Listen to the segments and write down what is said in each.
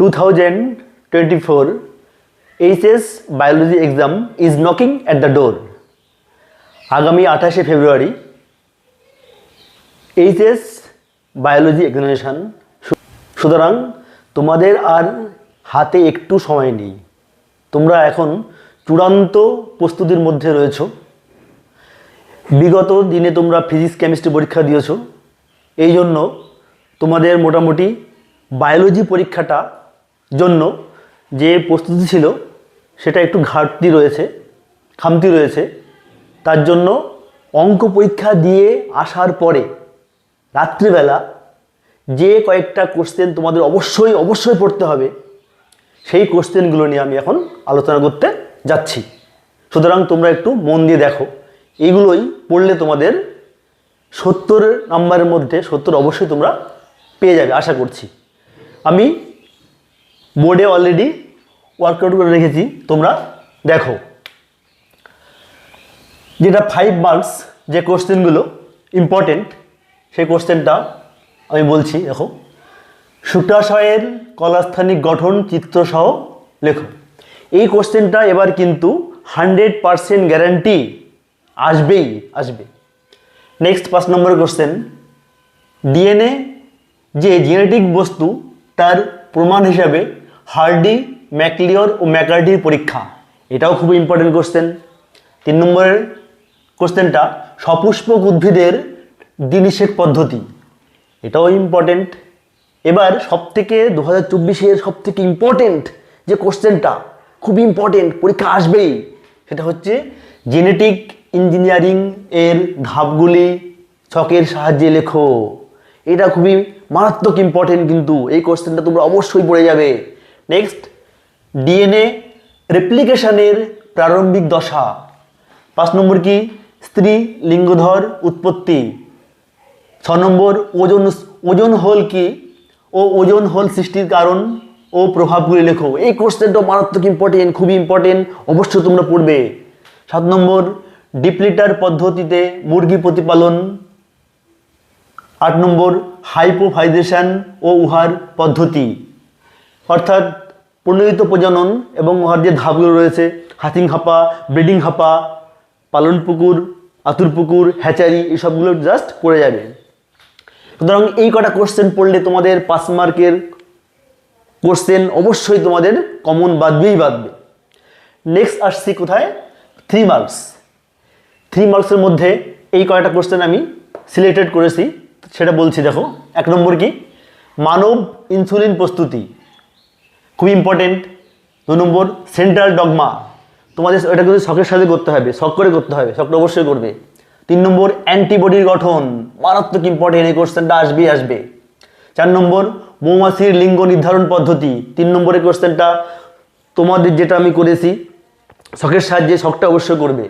Two thousand twenty four HS biology exam is knocking at the door আগামী আঠাশে ফেব্রুয়ারি HS biology examination সুতরাং তোমাদের আর হাতে একটু সময় নেই। তোমরা এখন চূড়ান্ত প্রস্তুতির মধ্যে রয়েছো। বিগত দিনে তোমরা ফিজিক্স কেমিস্ট্রি পরীক্ষা দিয়েছ। এই জন্য তোমাদের মোটামুটি বায়োলজি পরীক্ষাটা জন্য যে প্রস্তুতি ছিল, সেটা একটু ঘাটতি রয়েছে, খামতি রয়েছে। তার জন্য অঙ্ক পরীক্ষা দিয়ে আসার পরে রাত্রিবেলা যে কয়েকটা কোশ্চেন তোমাদের অবশ্যই অবশ্যই পড়তে হবে, সেই কোশ্চেনগুলো নিয়ে আমি এখন আলোচনা করতে যাচ্ছি। সুতরাং তোমরা একটু মন দিয়ে দেখো এইগুলোই পড়লে তোমাদের সত্তর নাম্বারের মধ্যে সত্তর অবশ্যই তোমরা পেয়ে যাবে, আশা করছি। আমি বোর্ডে অলরেডি ওয়ার্কআউট করে রেখেছি, তোমরা দেখো। যেটা ফাইভ মার্কস যে কোশ্চেনগুলো ইম্পর্টেন্ট সেই কোশ্চেনটা আমি বলছি, দেখো। শুক্রাশয়ের কলাস্থানিক গঠন চিত্রসহ লেখো। এই কোশ্চেনটা এবার কিন্তু হান্ড্রেড পারসেন্ট গ্যারান্টি আসবেই, আসবে। নেক্সট পাঁচ নম্বর কোশ্চেন ডিএনএ যে জেনেটিক বস্তু, তার প্রমাণ হিসাবে হার্ডি, ম্যাকলিওর ও ম্যাকার্ডির পরীক্ষা। এটাও খুব ইম্পর্টেন্ট কোশ্চেন তিন নম্বরের কোশ্চেনটা, সপুষ্পক উদ্ভিদের দিনিষেক পদ্ধতি। এটাও ইম্পর্টেন্ট এবার সবথেকে দু হাজার চব্বিশের সবথেকে ইম্পর্টেন্ট যে কোশ্চেনটা, খুব ইম্পর্টেন্ট পরীক্ষা আসবেই, সেটা হচ্ছে জেনেটিক ইঞ্জিনিয়ারিং এর ধাপগুলি ছকের সাহায্যে লেখো। এটা খুবই মারাত্মক ইম্পর্টেন্ট কিন্তু, এই কোশ্চেনটা তোমরা অবশ্যই পড়ে যাবে। নেক্সট ডিএনএ রেপ্লিকেশনের প্রারম্ভিক দশা। পাঁচ নম্বর কি? স্ত্রী, লিঙ্গধর, উৎপত্তি। ছ নম্বর, ওজন ওজন হোল কি? ও ওজন হোল সৃষ্টির কারণ ও প্রভাবগুলি লেখো। এই কোশ্চেনটা মারাত্মক ইম্পর্টেন্ট খুবই ইম্পর্টেন্ট অবশ্যই তোমরা পড়বে। সাত নম্বর, ডিপ্লিটার পদ্ধতিতে মুরগি প্রতিপালন। আট নম্বর হাইপোফাইজেশন ও উহার পদ্ধতি। অর্থাৎ প্রণোদিত প্রজনন এবং উহার যে ধাপগুলো রয়েছে, হাতিং হাপা, ব্রিডিং হাপা, পালন পুকুর, আতুর পুকুর, হ্যাচারি এইসবগুলো জাস্ট করে যাবে। সুতরাং এই কটা কোশ্চেন পড়লে তোমাদের পাঁচ মার্কের কোশ্চেন অবশ্যই তোমাদের কমন বাদবেই বাদবে। নেক্সট আসছি কোথায়? থ্রি মার্কস থ্রি মার্কসের মধ্যে এই কয়টা কোশ্চেন আমি সিলেক্টেড করেছি, সেটা বলছি দেখো। এক নম্বর কি? মানব ইনসুলিন প্রস্তুতি। খুব ইম্পর্টেন্ট দু নম্বর সেন্ট্রাল ডগমা তোমাদের এটা কিন্তু শখের সাথে করতে হবে, শখ করে করতে হবে, শখটা অবশ্যই করবে। তিন নম্বর অ্যান্টিবডির গঠন। মারাত্মক ইম্পর্টেন্ট এই কোশ্চেনটা আসবেই আসবে। চার নম্বর, মৌমাছির লিঙ্গ নির্ধারণ পদ্ধতি। তিন নম্বরের কোশ্চেনটা তোমাদের যেটা আমি করেছি, শখের সাহায্যে শখটা অবশ্যই করবে।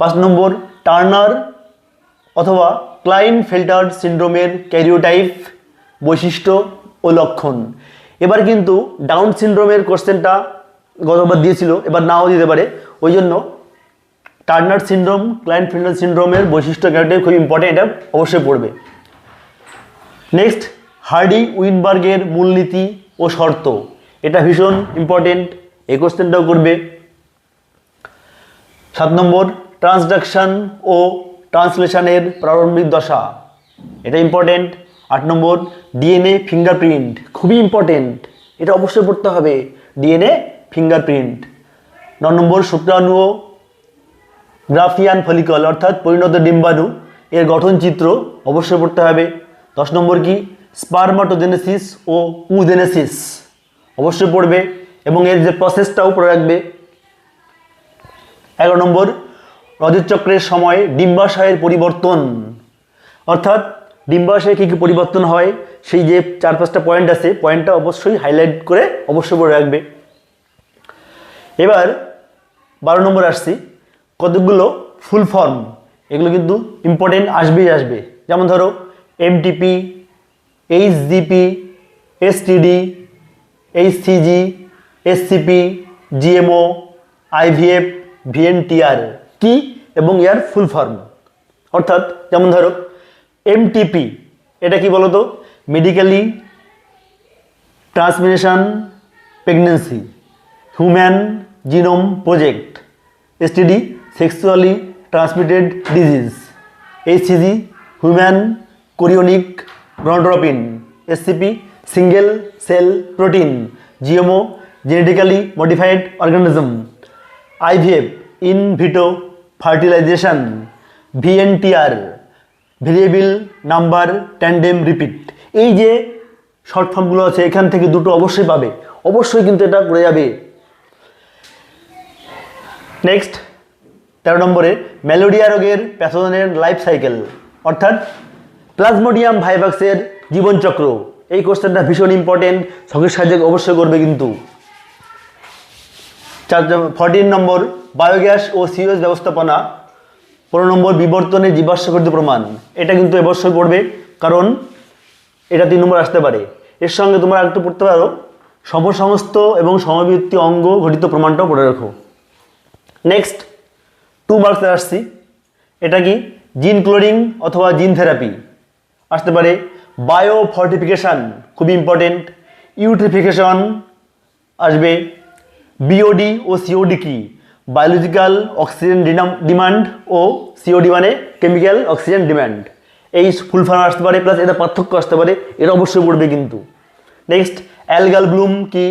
পাঁচ নম্বর, টার্নার অথবা ক্লাইন ফিল্টার সিন্ড্রোমের ক্যারিওটাইপ বৈশিষ্ট্য ও লক্ষণ। এবার কিন্তু ডাউন সিন্ড্রোমের কোশ্চেনটা গতবার দিয়েছিল, এবার নাও দিতে পারে। ওই জন্য টার্নার সিন্ড্রোম ক্লাইন ফিল্টার সিন্ড্রোমের বৈশিষ্ট্য ক্যারিওটাইপ খুব ইম্পর্টেন্ট এটা অবশ্যই পড়বে। নেক্সট হার্ডি উইনবার্গের মূলনীতি ও শর্ত, এটা ভীষণ ইম্পর্টেন্ট এই কোশ্চেনটাও করবে। সাত নম্বর ট্রান্সডাকশন ও ট্রান্সলেশনের প্রারম্ভিক দশা, এটা ইম্পর্টেন্ট আট নম্বর ডিএনএ ফিঙ্গারপ্রিন্ট খুবই ইম্পর্টেন্ট এটা অবশ্যই পড়তে হবে। ডিএনএ ফিঙ্গারপ্রিন্ট ন নম্বর, শুক্রাণু গ্রাফিয়ান ফলিকল অর্থাৎ পরিণত ডিম্বাণু, এর গঠন চিত্র অবশ্যই পড়তে হবে। দশ নম্বর কি? স্পারমাটোজেনেসিস ও উজেনেসিস অবশ্যই পড়বে এবং এর যে প্রসেসটাও পড়ে রাখবে। এগারো নম্বর, রজতচক্রের সময় ডিম্বাশয়ের পরিবর্তন, অর্থাৎ ডিম্বাশয়ে কী কী পরিবর্তন হয়? সেই যে চার পাঁচটা পয়েন্ট আছে পয়েন্টটা অবশ্যই হাইলাইট করে অবশ্যই পড়ে রাখবে। এবার বারো নম্বর আসছি। কতগুলো ফুল ফর্ম এগুলো কিন্তু ইম্পর্টেন্ট আসবেই আসবে। যেমন ধরো MTP HGP STD HCG SCP GMO IVF VNTR কি এবং ইয়ার ফুল ফর্ম অর্থাৎ যেমন ধরো এমটিপি এটা কি বলতো? Medically termination pregnancy human genome project STD sexually transmitted disease HCG human chorionic gonadotropin SCP single cell protein GMO genetically modified organism IVF in vitro fertilization VNTR variable, number, tandem, repeat. এই যে short ফর্মগুলো আছে, এখান থেকে দুটো অবশ্যই পাবে। অবশ্যই কিন্তু এটা করে যাবে। নেক্সট তেরো নম্বরে ম্যালোডিয়া রোগের প্যাথোজনের লাইফ সাইকেল অর্থাৎ প্লাজমোডিয়াম ভাইভাক্সের জীবনচক্র। এই কোশ্চেনটা ভীষণ ইম্পর্টেন্ট সঙ্গে সাহায্য অবশ্যই করবে কিন্তু। চার ফর্টিন নম্বর বায়োগ্যাস ও সিওএস ব্যবস্থাপনা। পনেরো নম্বর বিবর্তনের জীবাশ্মকৃত প্রমাণ। এটা কিন্তু অবশ্যই পড়বে, কারণ এটা তিন নম্বর আসতে পারে। এর সঙ্গে তোমরা একটু পড়তে পারো। সমসমস্ত এবং সমবৃত্তি অঙ্গ ঘটিত প্রমাণটাও পড়ে রাখো। নেক্সট টু মার্কসে আসছি। এটা কি? জিন ক্লোরিং অথবা জিন থেরাপি আসতে পারে। বায়ো ফর্টিফিকেশান খুবই ইম্পর্টেন্ট ইউট্রিফিকেশন আসবে। বিওডি ও সিওডি কি? বায়োলজিক্যাল অক্সিজেন ডিমান্ড ও সিওডি মানে কেমিক্যাল অক্সিজেন ডিমান্ড এই ফুল ফর্ম আসতে পারে প্লাস এটা পার্থক্য আসতে পারে এটা অবশ্যই পড়বে কিন্তু। নেক্সট অ্যালগাল ব্লুম কি?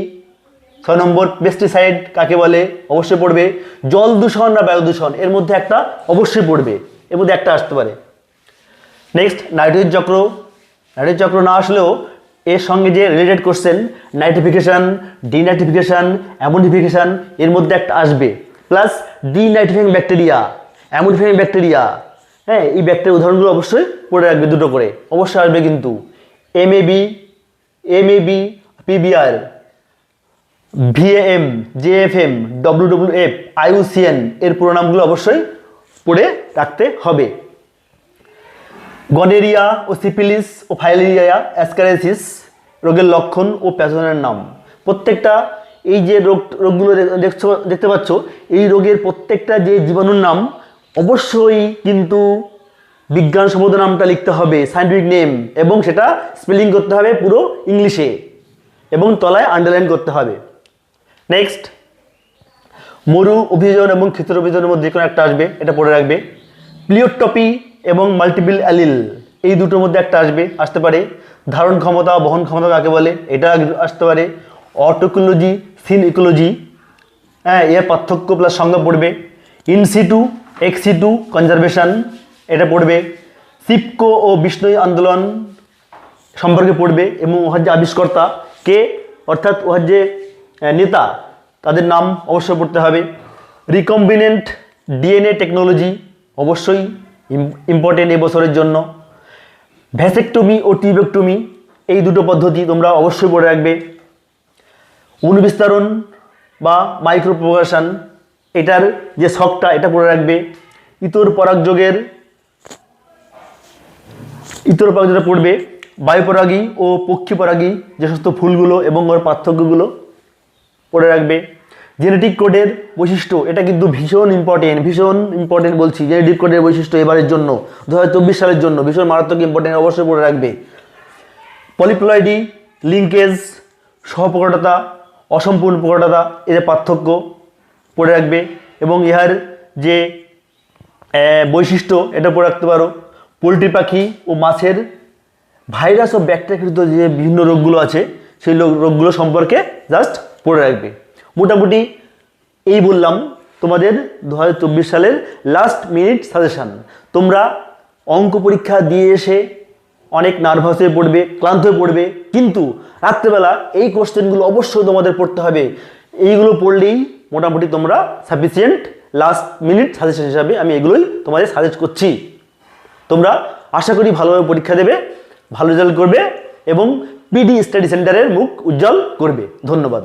ছয় নম্বর পেস্টিসাইড কাকে বলে? অবশ্যই পড়বে। জল দূষণ না বায়ু দূষণ? এর মধ্যে একটা অবশ্যই পড়বে। এর মধ্যে একটা আসতে পারে। নেক্সট নাইট্রোজেন চক্র। নাইট্রোজেন চক্র না আসলেও এর সঙ্গে যে রিলেটেড কোশ্চেন নাইট্রিফিকেশান ডিনাইট্রিফিকেশান অ্যামোনিফিকেশান এর মধ্যে একটা আসবে। Plus D denitrifying bacteria ammonifying bacteria হ্যাঁ এই ব্যাকটেরিয়া উদাহরণগুলো অবশ্যই পড়ে রাখবে দুটো করে। অবশ্যই আসবে কিন্তু M A B M A B PBR VAM JFM WWF IUCN এর পুরো নামগুলো অবশ্যই পড়ে রাখতে হবে। গনেরিয়া ও সিপিলিস ও ফাইলেরিয়া অ্যাসকারেসিস রোগের লক্ষণ ও প্যাথোজনের নাম। প্রত্যেকটা এই যে রোগ, রোগগুলো দেখছ, দেখতে পাচ্ছ, এই রোগের প্রত্যেকটা যে জীবাণুর নাম অবশ্যই কিন্তু বিজ্ঞান বিজ্ঞানসম্মত নামটা লিখতে হবে সাইন্টিফিক নেম এবং সেটা স্পেলিং করতে হবে পুরো ইংলিশে এবং তলায় আন্ডারলাইন করতে হবে। নেক্সট মরু অভিযোজন এবং ক্ষেত্র অভিযোজনের মধ্যে কোনো একটা আসবে, এটা পড়ে রাখবে। প্লিওটপি এবং মাল্টিপল অ্যালিল এই দুটোর মধ্যে একটা আসবে, আসতে পারে। ধারণ ক্ষমতা, বহন ক্ষমতা কাকে বলে, এটা আসতে পারে। অটোকোলজি সিন ইকোলজি হ্যাঁ এর পার্থক্য প্লাস সংজ্ঞা পড়বে। ইনসিটু এক্সিটু কনজারভেশন এটা পড়বে। সিপকো ও বিষ্ণুই আন্দোলন সম্পর্কে পড়বে এবং ওহার যে আবিষ্কর্তা। কে? অর্থাৎ ওহার যে নেতা। তাদের নাম অবশ্যই পড়তে হবে। রিকম্বিনেন্ট ডিএনএ টেকনোলজি অবশ্যই ইম্পর্টেন্ট এবছরের জন্য। ভ্যাসেকটমি ও টিউবেকটমি এই দুটো পদ্ধতি তোমরা অবশ্যই পড়ে রাখবে। অনুবিস্তারণ বা মাইক্রোপ্রোগাশন এটার যে শখটা, এটা পড়ে রাখবে। ইতর পরাগযোগের, ইতর পরাগ যেটা পড়বে। বায়ুপরাগী ও পক্ষীপরাগী যে সমস্ত ফুলগুলো এবং ওর পার্থক্যগুলো পড়ে রাখবে। জেনেটিক কোডের বৈশিষ্ট্য, এটা কিন্তু ভীষণ ইম্পর্টেন্ট ভীষণ ইম্পর্টেন্ট বলছি। জেনেটিক কোডের বৈশিষ্ট্য এবারের জন্য দু হাজার চব্বিশ সালের জন্য ভীষণ মারাত্মক ইম্পর্টেন্ট অবশ্যই পড়ে রাখবে। পলিপ্লয়েডি, লিঙ্কেজ সহপ্রকটতা অসম্পূর্ণ প্রকটতা এদের পার্থক্য পড়ে রাখবে এবং ইহার যে বৈশিষ্ট্য এটা পড়ে রাখতে পারো। পোলট্রি পাখি ও মাছের ভাইরাস ও ব্যাকটেরিয়াকৃত যে বিভিন্ন রোগগুলো আছে, সেই রোগগুলো সম্পর্কে জাস্ট পড়ে রাখবে। মোটামুটি এই বললাম তোমাদের দু হাজার চব্বিশ সালের লাস্ট মিনিট সাজেশান তোমরা অঙ্ক পরীক্ষা দিয়ে এসে অনেক নার্ভাস হয়ে পড়বে, ক্লান্ত হয়ে পড়বে। কিন্তু রাত্রেবেলা এই কোশ্চেনগুলো অবশ্যই তোমাদের পড়তে হবে। এইগুলো পড়লেই মোটামুটি তোমরা সাফিসিয়েন্ট লাস্ট মিনিট সাজেশন হিসাবে আমি এগুলোই তোমাদের সাজেস্ট করছি। তোমরা আশা করি ভালোভাবে পরীক্ষা দেবে, ভালো রেজাল্ট করবে এবং পিডি স্টাডি সেন্টারের মুখ উজ্জ্বল করবে। ধন্যবাদ।